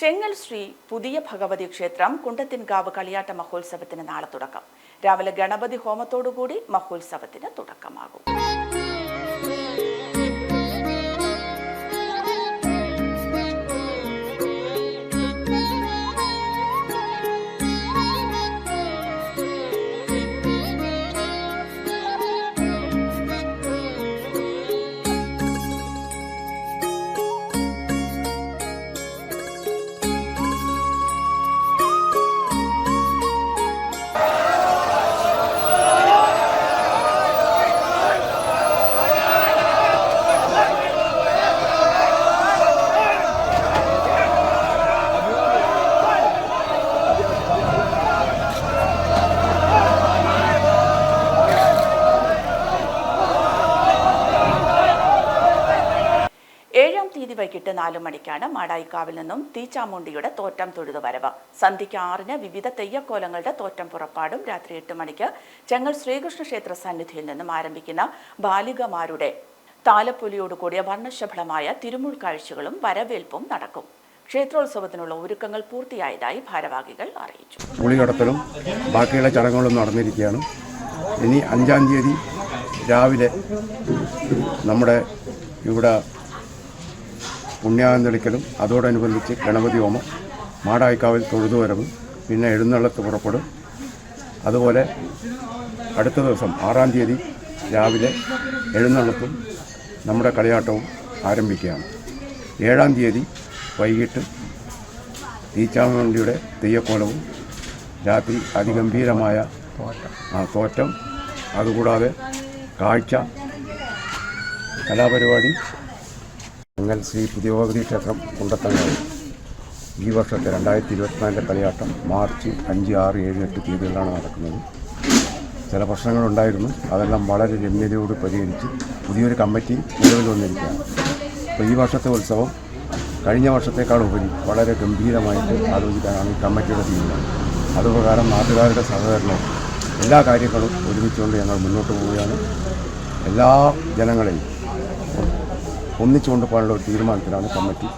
ചെങ്ങൽ ശ്രീ പുതിയ ഭഗവതി ക്ഷേത്രം കുണ്ടത്തിൻകാവ് കളിയാട്ട മഹോത്സവത്തിന് നാളെ തുടക്കം. രാവിലെ ഗണപതി ഹോമത്തോടുകൂടി മഹോത്സവത്തിന് തുടക്കമാകും. വൈകിട്ട് നാലു മണിക്കാണ് മാടായിക്കാവിൽ നിന്നും തീച്ചാമുണ്ടിയുടെ തോറ്റം തൊഴുതു വരവ്. സന്ധ്യയ്ക്ക് ആറിന് വിവിധ തെയ്യക്കോലങ്ങളുടെ തോറ്റം പുറപ്പാടും രാത്രി എട്ട് മണിക്ക് ചെങ്ങൽ ശ്രീകൃഷ്ണ ക്ഷേത്ര സന്നിധിയിൽ നിന്നും ആരംഭിക്കുന്ന ബാലികമാരുടെ താലപ്പൊലിയോടുകൂടിയ വർണശബളമായ തിരുമുൾ കാഴ്ചകളും വരവേൽപ്പും നടക്കും. ക്ഷേത്രോത്സവത്തിനുള്ള ഒരുക്കങ്ങൾ പൂർത്തിയായതായി ഭാരവാഹികൾ അറിയിച്ചു. പുളികടത്തലും ബാക്കിയുള്ള ചടങ്ങുകളും നടന്നിരിക്കുകയാണ്. ഇനി അഞ്ചാം തീയതി രാവിലെ നമ്മുടെ ഇവിടെ പുണ്യാന്തളിക്കലും അതോടനുബന്ധിച്ച് ഗണപതി ഹോമം മാടായിക്കാവിൽ തൊഴുതുവരവ് പിന്നെ എഴുന്നള്ളത്ത് പുറപ്പെടും. അതുപോലെ അടുത്ത ദിവസം ആറാം തീയതി രാവിലെ എഴുന്നള്ളത്തും നമ്മുടെ കളിയാട്ടവും ആരംഭിക്കുകയാണ്. ഏഴാം തീയതി വൈകിട്ട് തീച്ചാമണ്ടിയുടെ തെയ്യക്കോലവും രാത്രി അതിഗംഭീരമായ തോറ്റം. അതുകൂടാതെ കാഴ്ച കലാപരിപാടി മംഗൽ ശ്രീ പുതിയോഗതി ക്ഷേത്രം കുണ്ടത്തങ്ങായി ഈ വർഷത്തെ രണ്ടായിരത്തി ഇരുപത്തിനാലിന്റെ കളിയാട്ടം മാർച്ച് അഞ്ച് ആറ് ഏഴ് എട്ട് തീയതികളിലാണ് നടക്കുന്നത്. ചില പ്രശ്നങ്ങളുണ്ടായിരുന്നു. അതെല്ലാം വളരെ രമ്യതയോട് പരിഹരിച്ച് പുതിയൊരു കമ്മിറ്റി നിലവിൽ വന്നിരിക്കുകയാണ്. അപ്പോൾ ഈ വർഷത്തെ ഉത്സവം കഴിഞ്ഞ വർഷത്തേക്കാൾ ഉപരി വളരെ ഗംഭീരമായിട്ട് ആലോചിക്കാനാണ് ഈ കമ്മിറ്റിയുടെ തീരുമാനം. അതുപ്രകാരം നാട്ടുകാരുടെ സഹകരണവും എല്ലാ കാര്യങ്ങളും ഒരുമിച്ചുകൊണ്ട് ഞങ്ങൾ മുന്നോട്ട് പോവുകയാണ്. എല്ലാ ജനങ്ങളെയും ഒന്നിച്ചു കൊണ്ടുപോകാനുള്ള ഒരു തീരുമാനത്തിലാണ് കമ്മിറ്റി.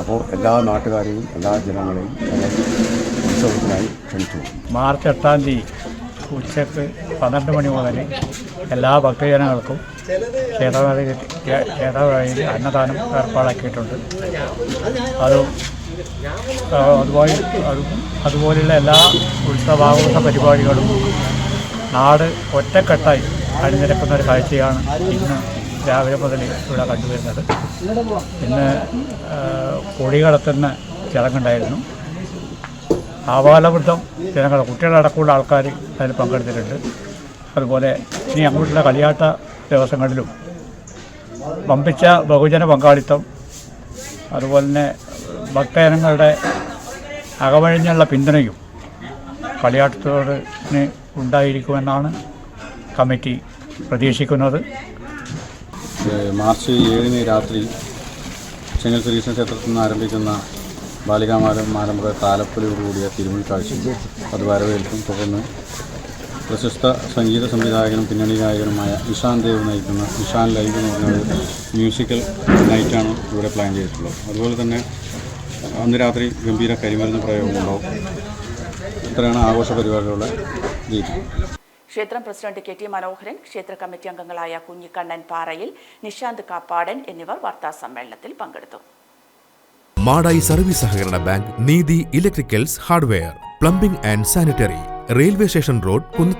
അപ്പോൾ എല്ലാ നാട്ടുകാരെയും എല്ലാ ജനങ്ങളെയും ഉത്സവത്തിനായി ക്ഷണിച്ചു. മാർച്ച് എട്ടാം തീയതി ഉച്ചയ്ക്ക് പന്ത്രണ്ട് മണി മുതൽ എല്ലാ ഭക്തജനങ്ങൾക്കും ക്ഷേത്രവേദി ക്ഷേത്രവേദിയിൽ അന്നദാനം ഏർപ്പാടാക്കിയിട്ടുണ്ട്. അത് അതുപോലെ അതുപോലെയുള്ള എല്ലാ ഉത്സവാഘോഷ പരിപാടികളും നാട് ഒറ്റക്കെട്ടായി അണിനിരക്കുന്ന ഒരു കാഴ്ചയാണ് ഇന്ന് രാവിലെ മുതൽ ഇവിടെ കണ്ടുവരുന്നത്. ഇന്ന് കൊടി കടത്തുന്ന ചടങ്ങുണ്ടായിരുന്നു. ആവാലവൃദ്ധം ജനങ്ങൾ കുട്ടികളടക്കമുള്ള ആൾക്കാർ അതിൽ പങ്കെടുത്തിട്ടുണ്ട്. അതുപോലെ ഇനി അങ്ങോട്ടുള്ള കളിയാട്ട ദിവസങ്ങളിലും വമ്പിച്ച ബഹുജന പങ്കാളിത്തം അതുപോലെ തന്നെ ഭക്തജനങ്ങളുടെ അകവഴിഞ്ഞുള്ള പിന്തുണയും കളിയാട്ടത്തോടിന് ഉണ്ടായിരിക്കുമെന്നാണ് കമ്മിറ്റി പ്രതീക്ഷിക്കുന്നത്. മാർച്ച് ഏഴിന് രാത്രി ചെങ്ങൽ ശ്രീകൃഷ്ണ ക്ഷേത്രത്തിൽ നിന്ന് ആരംഭിക്കുന്ന ബാലികാമാരം മാലമുറ താലപ്പൊലിയോടുകൂടിയ തിരുമുൽ കാഴ്ച അത് വരവേൽക്കും. തുടർന്ന് പ്രശസ്ത സംഗീത സംവിധായകനും പിന്നണി ഗായകനുമായ ഇഷാൻ ദേവ് നയിക്കുന്ന ഇഷാൻ ലൈവ് എന്ന് പറഞ്ഞ മ്യൂസിക്കൽ നൈറ്റാണ് ഇവിടെ പ്ലാൻ ചെയ്തിട്ടുള്ളത്. അതുപോലെ തന്നെ അന്ന് രാത്രി ഗംഭീര കരിമരുന്ന് പ്രയോഗമുണ്ടാവും. ഇത്രയാണ് ആഘോഷ പരിപാടികളുടെ രീതി. ക്ഷേത്രം പ്രസിഡന്റ് കെ ടി മനോഹരൻ ക്ഷേത്ര കമ്മിറ്റി അംഗങ്ങളായ കുഞ്ഞിക്കണ്ണൻ പാറയിൽ നിശാന്ത് കാപ്പാടൻ എന്നിവർ വാർത്താ സമ്മേളനത്തിൽ പങ്കെടുത്തു. മാടായി സർവീസ് സഹകരണ bank Neethi electricals hardware plumbing and sanitary railway station road Kunnath